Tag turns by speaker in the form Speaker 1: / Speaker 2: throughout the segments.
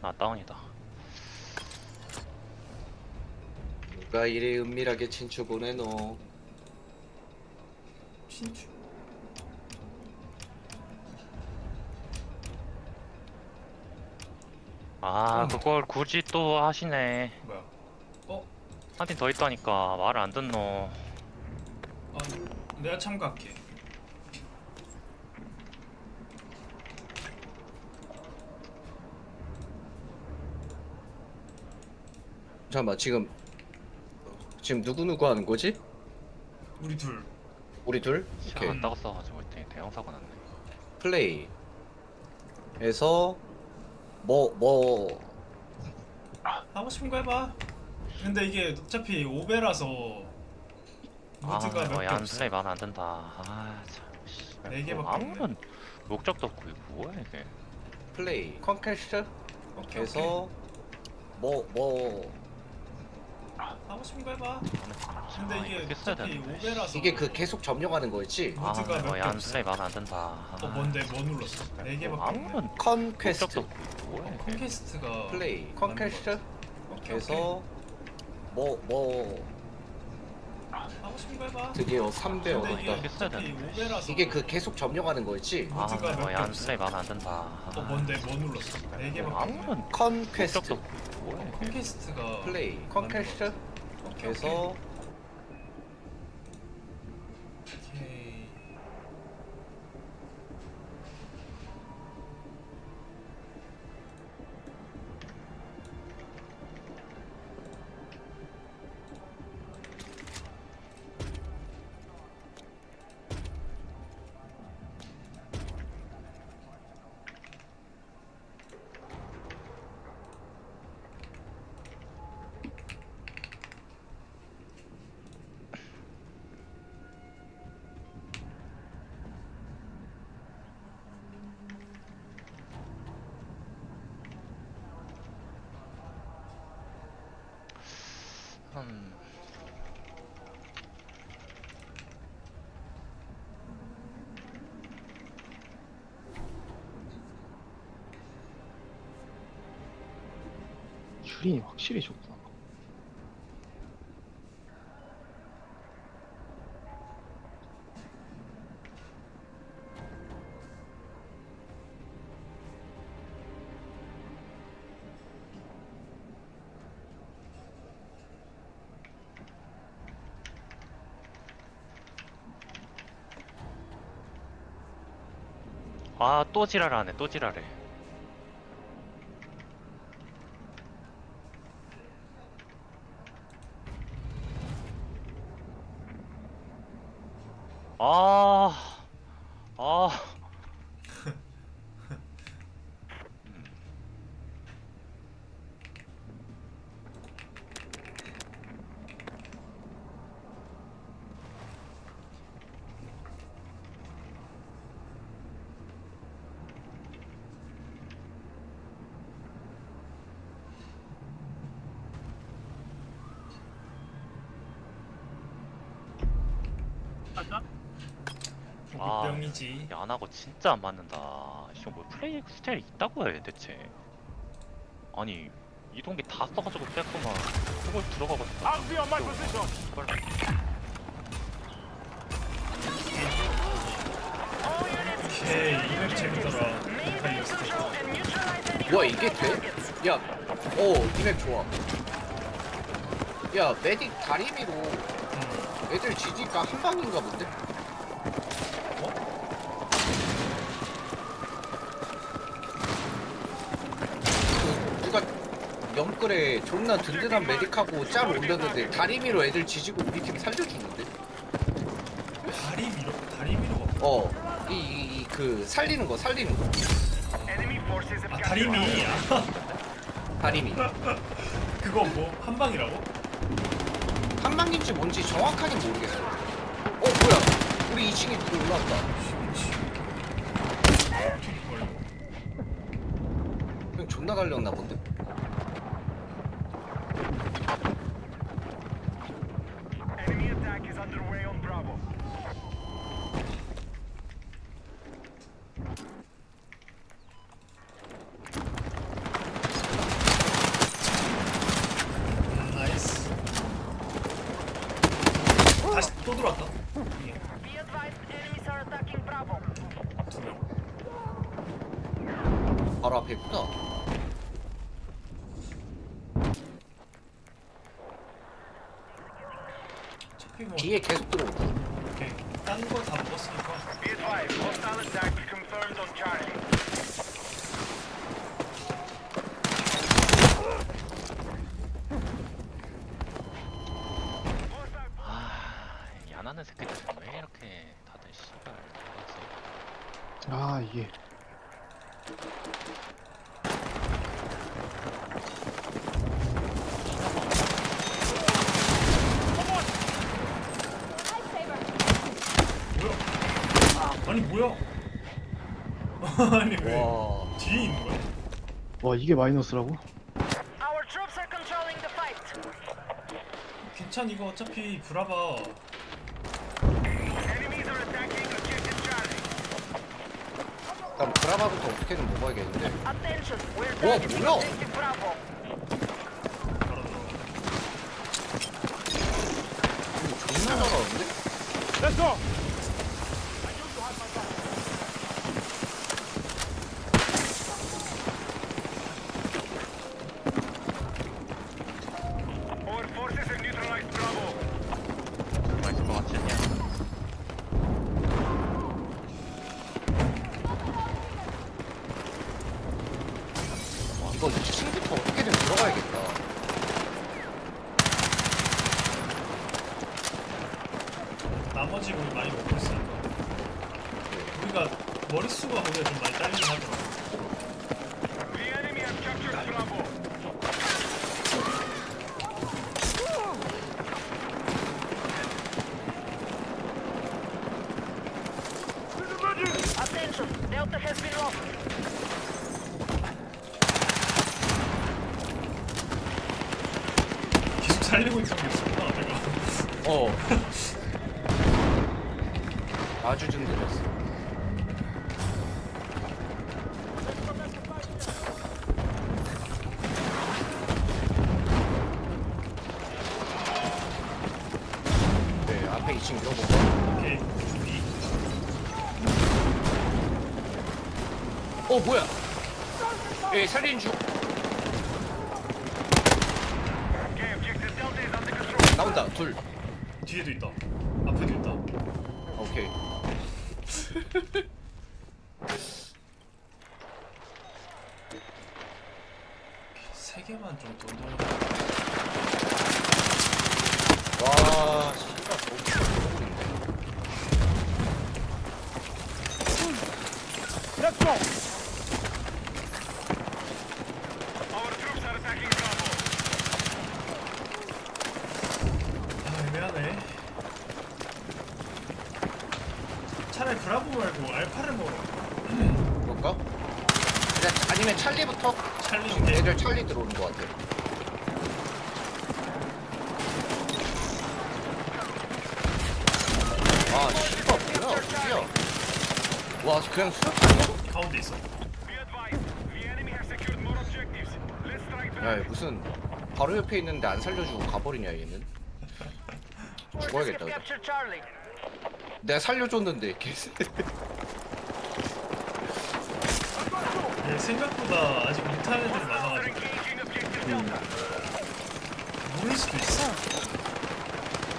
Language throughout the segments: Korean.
Speaker 1: 나 다운이다.
Speaker 2: 누가 이리 은밀하게 친추 보내노
Speaker 3: 신추
Speaker 1: 아
Speaker 3: 음.
Speaker 1: 그걸 굳이 또 하시네.
Speaker 3: 뭐야 어?
Speaker 1: 한 팀 더 있다니까 말을 안 듣노.
Speaker 3: 아 내가 참가할게
Speaker 2: 잠깐만 지금 지금 누구 누구 하는 거지?
Speaker 3: 우리 둘
Speaker 2: 우리 둘?
Speaker 1: 시간
Speaker 2: 오케이
Speaker 1: 안 써가지고 되게 대형 사고 났네.
Speaker 2: 플레이 해서 뭐뭐
Speaker 3: 하고 싶은 거 해봐 근데 이게 어차피 5배라서
Speaker 1: 아
Speaker 3: 무드가
Speaker 1: 이거
Speaker 3: 몇개
Speaker 1: 얀
Speaker 3: 없어
Speaker 1: 플레이 안 든다. 아 참. 씨발, 네뭐
Speaker 3: 개밖에
Speaker 1: 아무런 목적도 없고 이거 뭐야 이게.
Speaker 2: 플레이 컨퀘스트
Speaker 3: 오케이,
Speaker 2: 해서 뭐뭐
Speaker 3: 오케이. 하고 싶은 거 해봐. 근데
Speaker 1: 아,
Speaker 3: 이게
Speaker 1: 써야
Speaker 3: 어차피
Speaker 1: 되는데.
Speaker 3: 5배라서
Speaker 2: 이게 그 계속 점령하는 거였지?
Speaker 1: 아
Speaker 3: 무드가
Speaker 1: 이거
Speaker 3: 몇개
Speaker 1: 얀
Speaker 3: 없어.
Speaker 1: 플레이 마음에 안 든다. 아,
Speaker 3: 어 뭔데? 뭐 눌렀어? 네 개밖에
Speaker 1: 뭐
Speaker 3: 없네.
Speaker 1: 아무런
Speaker 2: 컨퀘스트
Speaker 1: 목적도 없고 이거 뭐야 이게.
Speaker 3: 콘퀘스트가
Speaker 2: 플레이 컨퀘스트
Speaker 3: 거 오케이,
Speaker 2: 해서 뭐 뭐?
Speaker 3: 하고 싶은 거 해봐.
Speaker 2: 드디어 3배
Speaker 3: 근데
Speaker 2: 얻었다.
Speaker 3: 이게
Speaker 1: 써야
Speaker 3: 어차피
Speaker 1: 되는데.
Speaker 3: 5배라서
Speaker 2: 이게 그 계속 점령하는 거였지?
Speaker 1: 아
Speaker 3: 무드가
Speaker 1: 이거
Speaker 3: 몇개
Speaker 1: 얀
Speaker 3: 없어
Speaker 1: 플레이 마음에 안 든다.
Speaker 3: 어 뭔데? 뭐 눌렀어? 네 개밖에
Speaker 1: 뭐
Speaker 3: 없네.
Speaker 1: 아무런
Speaker 2: 컨퀘스트
Speaker 1: 목적도 이게.
Speaker 3: 콘퀘스트가
Speaker 2: 플레이 컨퀘스트
Speaker 3: 오케이, 오케이.
Speaker 1: 음.
Speaker 4: 슈린이 확실히 좋구
Speaker 1: 아, 또 지랄하네, 또 지랄해. 아, 아. 아.
Speaker 3: 병이지
Speaker 1: 야, 안 하고 진짜 안 맞는다. 이형 뭐 플레이 스타일이 있다고 해, 대체. 아니, 이동기 다 써가지고 뺐구만. 그걸 들어가가지고.
Speaker 5: I'll be on my position.
Speaker 3: 오케이 이맵 재밌더라 아이스테
Speaker 2: 와 이게 돼? 야, 어 이맵 좋아. 야 메딕 다리미로 애들 지니까 한 방인가 본데? 그 누가 영끌에 존나 든든한 메딕하고 짤 올렸는데 다리미로 애들 지지고 우리 팀 살려주는데?
Speaker 3: 다리 밀어 다리 밀어
Speaker 2: 어, 이이그 살리는 거 살리는
Speaker 3: 거아
Speaker 5: got you.
Speaker 3: 다리미
Speaker 2: 다리미
Speaker 3: 그거 뭐 한 방이라고?
Speaker 2: 한 방인지 뭔지 정확하게 모르겠어. 어 뭐야? 우리 2층에 누구 올라왔다. 그냥 존나 달렸나 본데?
Speaker 5: Enemy attack is underway on Bravo.
Speaker 2: 바로 앞에 있구나.
Speaker 3: 어차피 뭐
Speaker 2: 뒤에 계속 들어온다.
Speaker 3: 오케이 딴거 다 먹었으니까
Speaker 5: Be advised, hostile attack confirmed on Charlie.
Speaker 1: 아 야나는 새끼들 왜 이렇게 다들 씨발?
Speaker 4: 아 이게
Speaker 3: 아니 뭐야 아니 왜
Speaker 2: 와.
Speaker 3: 뒤에 있는 거야?
Speaker 4: 와 이게 마이너스라고?
Speaker 6: Our troops are controlling the fight.
Speaker 3: 괜찮 이거 어차피 브라바
Speaker 5: enemies are attacking objective Charlie.
Speaker 2: 그럼 드라마부터 어떻게든 먹어야겠는데.
Speaker 6: Attention, we're
Speaker 2: 와,
Speaker 6: targeting
Speaker 2: 뭐야?
Speaker 6: objective Bravo.
Speaker 3: 바로 들어가
Speaker 2: 이거 존나 잘하는데?
Speaker 5: Our
Speaker 2: 이거 2층부터 어떻게든 들어가야겠다.
Speaker 3: 나머지 우리 많이 먹고 있으니까 우리가 머릿수가 거기가 좀 많이 딸리긴 하더라
Speaker 5: The enemy has captured Bravo.
Speaker 6: Attention, Delta has been lost.
Speaker 3: 살리고 있는 게 있었구나 내가
Speaker 2: 어. 아주 든든했어. 네, 앞에 2층 밀어볼까?
Speaker 3: 오케이 준비
Speaker 2: 어, 뭐야? 예, 살린 중.
Speaker 5: Okay, objective Delta is under
Speaker 2: 나온다, 둘.
Speaker 3: 뒤에도 있다 앞에도 있다
Speaker 2: 오케이.
Speaker 3: 세 개만 좀 돈돈
Speaker 2: 와, 씨발, 너무 죽어버린다.
Speaker 5: Our troops are attacking Bravo.
Speaker 3: 아 애매하네 차라리 브라보 말고 알파를 먹어
Speaker 2: 그럴까? 그냥 아니면 찰리부터?
Speaker 3: 찰리
Speaker 2: 지금
Speaker 3: 오케이
Speaker 2: 애들 찰리 들어오는 것 같아. 아, 씨발, 뭐야, 어디야? 와, 그냥 수류탄이야?
Speaker 3: 가운데 있어
Speaker 2: 야,
Speaker 5: back.
Speaker 2: 무슨 바로 옆에 있는데 안 살려주고 가버리냐, 얘는. 죽어야겠다,
Speaker 6: Charlie.
Speaker 2: 내가 살려줬는데,
Speaker 3: 개얘 생각보다 아직 못하는 애들이
Speaker 5: They're
Speaker 3: 많아가지고. 모를 수도 있어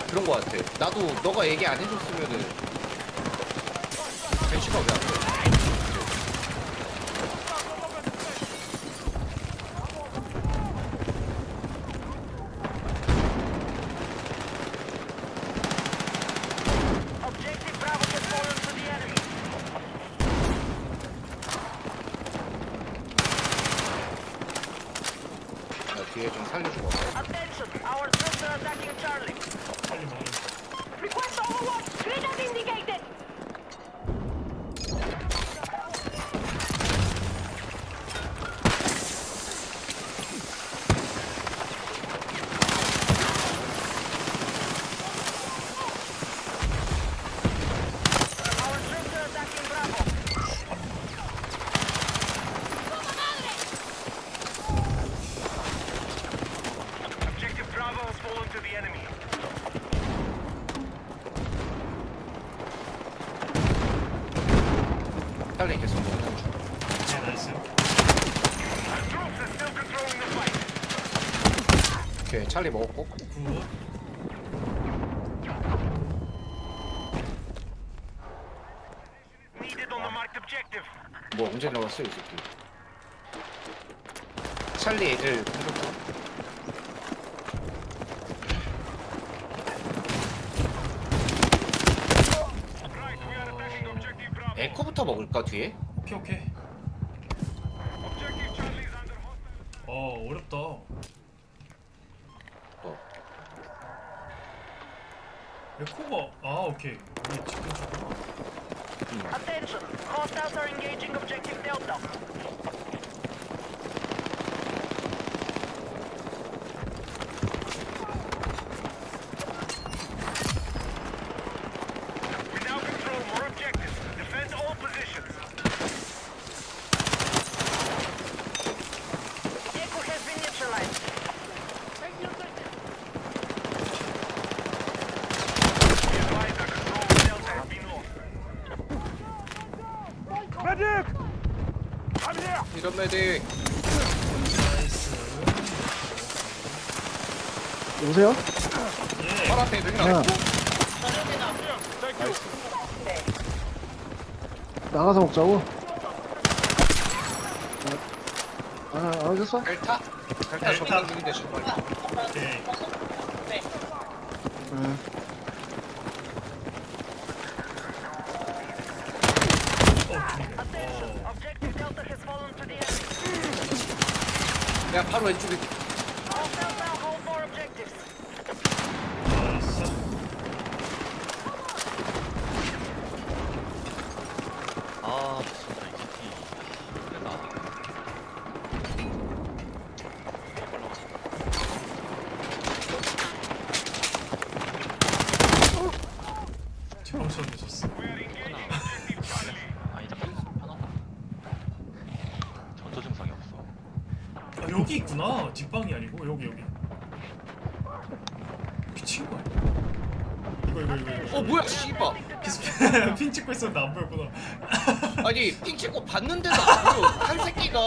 Speaker 2: 그런 거 같아. 나도 너가 얘기 안 해줬으면은
Speaker 6: enemy.
Speaker 2: 나 뒤에 좀 살려주고 왔어.
Speaker 6: Attention, our troops are attacking Charlie.
Speaker 2: 찰리 먹었고
Speaker 3: 굿.
Speaker 5: Needed on the marked objective.
Speaker 2: 뭐 언제 나왔어 이 새끼 찰리 애들 공격
Speaker 5: Right, we are attacking objective Bravo.
Speaker 2: 에코부터 먹을까 뒤에?
Speaker 3: 오케이 오케이. 에코가 아 오케이. 이게 지금 좋구나.
Speaker 6: Attention! Hostiles are engaging objective Delta.
Speaker 2: 메딕?
Speaker 3: 예.
Speaker 2: 바로 앞에
Speaker 4: 하나
Speaker 2: 나이스
Speaker 4: 나가서 먹자고? 아, 아 알겠어?
Speaker 2: 델타? 델타 정상 중인데 정말
Speaker 3: 오케이.
Speaker 4: 응.
Speaker 3: 어, 그러네.
Speaker 6: Attention!
Speaker 3: 어.
Speaker 6: Objective Delta has fallen to the enemy.
Speaker 2: 야 바로 왼쪽에.
Speaker 1: 아 진짜 이 새끼 힘들다
Speaker 3: 제방션 되셨어.
Speaker 5: We are engaging objective Charlie.
Speaker 1: 아니 잠깐 편하다 전조 증상이 없어
Speaker 3: 아 여기 있구나. 뒷방이 아니고 여기 여기. 미친 거 아니야? 이거 이거 이거. 이거.
Speaker 2: 어 뭐야
Speaker 3: 계속 핀 찍고 있었는데 안 보였구나.
Speaker 2: 아니 삥 찍고 봤는데도 안 보여 한 새끼가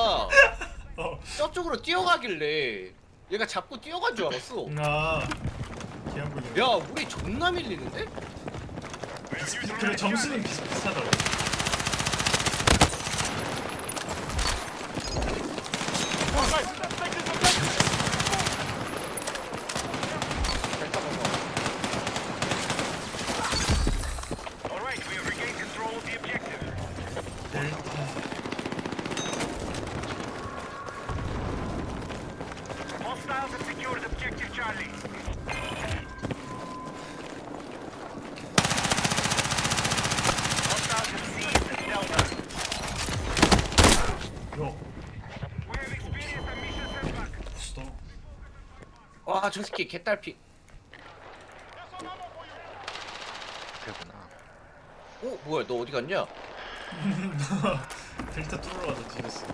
Speaker 3: 어.
Speaker 2: 저쪽으로 뛰어가길래 얘가 잡고 뛰어간 줄 알았어
Speaker 3: 아. 보이네.
Speaker 2: 야 우리 존나 밀리는데?
Speaker 3: 그래 점수는 비슷비슷하더라고.
Speaker 2: 델타 먹어
Speaker 5: Alright, we have regained control of the objective.
Speaker 3: 델타.
Speaker 5: Hostiles have secured objective Charlie. Hostiles have seized Delta.
Speaker 3: 요.
Speaker 5: We have experienced a mission setback.
Speaker 3: 부스터.
Speaker 2: 와 저 새끼 개딸피
Speaker 1: 그구나
Speaker 2: 어 뭐야 너 어디 갔냐?
Speaker 3: 델타 뚫으러 가자 뒤졌어.